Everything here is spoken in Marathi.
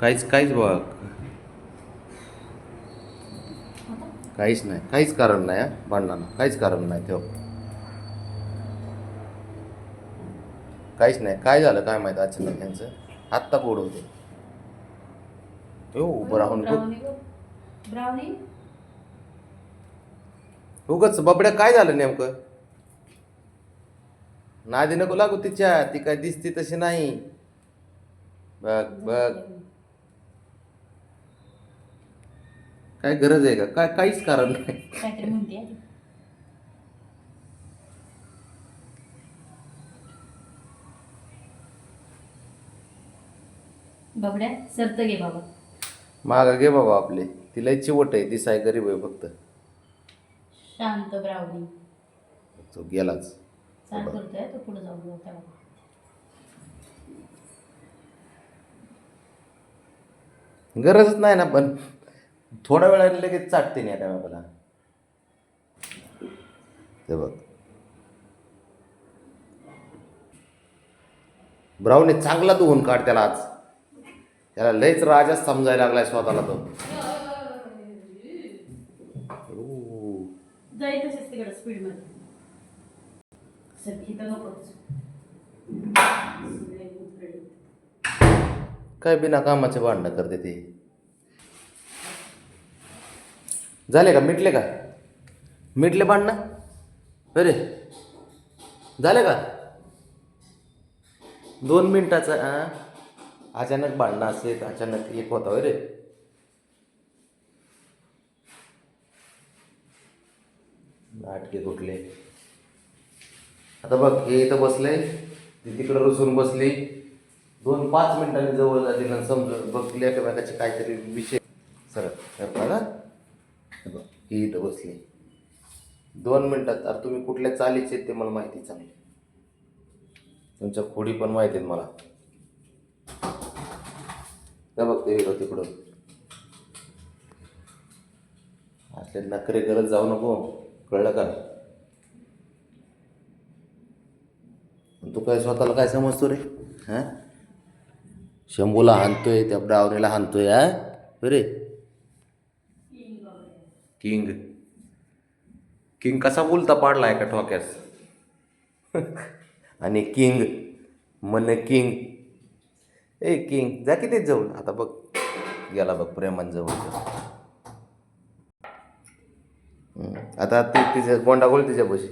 काहीच काहीच बघ. काहीच नाही काहीच कारण नाही हा भांडणाला काहीच कारण नाही ठेव. काहीच नाही. काय झालं काय माहिती अचानक त्यांचं? आत्ता गोड होते. उभं राहून. ब्राउनी? उगच बबड्या काय झालं नेमकं? नादी नको लागू तिच्या. ती काय दिसती तशी नाही. बघ बघ. काय गरज आहे का? काय काहीच कारण नाही. म्हणते सरत घे बाबा. माग घे बाबा आपले. तिला चिवट आहे दिसाय गरीब आहे फक्त. शांत ब्राउनी तो गेलाच. चाल करतोय तो पुढे जाऊ गरजच नाही ना पण थोड्या वेळाने लगेच चाटते नाही आता मला ते बघ. ब्राऊन चांगला धुवून काढ त्याला आज. त्याला लयच राजाच समजायला लागलाय स्वतःला तो. काय बिना कामाचे भांडणं करते ते? झाले का? मिटले का? मिटले भांडणं? अरे झाले का? दोन मिनटाचं आ? अचानक भांडणं असेल अचानक एक होता अरे रे. नाटके कुठले आता बघ हे इथं बसले ती तिकडं रुसून बसली. दोन पाच मिनिटांनी जवळ जातील आणि समजून बघ एकमेकाचे काहीतरी विषय. सर बघा हे बघ ही इथं बसली. दोन मिनटात आता तुम्ही कुठल्या चालीचे आहेत ते मला माहिती चांगली तुमच्या खोडी पण माहिती आहेत मला. काय बघते इकडं तिकडं. असले नखरे करत जाऊ नको कळलं का? तू काय स्वतःला काय समजतो रे? हां? शंभूला हाणतोय त्या ब्रावणीला हाणतोय हा? रे किंग. किंग कसा बोलता पाडलाय का ठोक्यास आणि किंग मन किंग. ए किंग जा किती जाऊन. आता बघ. गेला बघ प्रेमान जवळ आता ती तिच्या गोंडागोल तिच्या बशी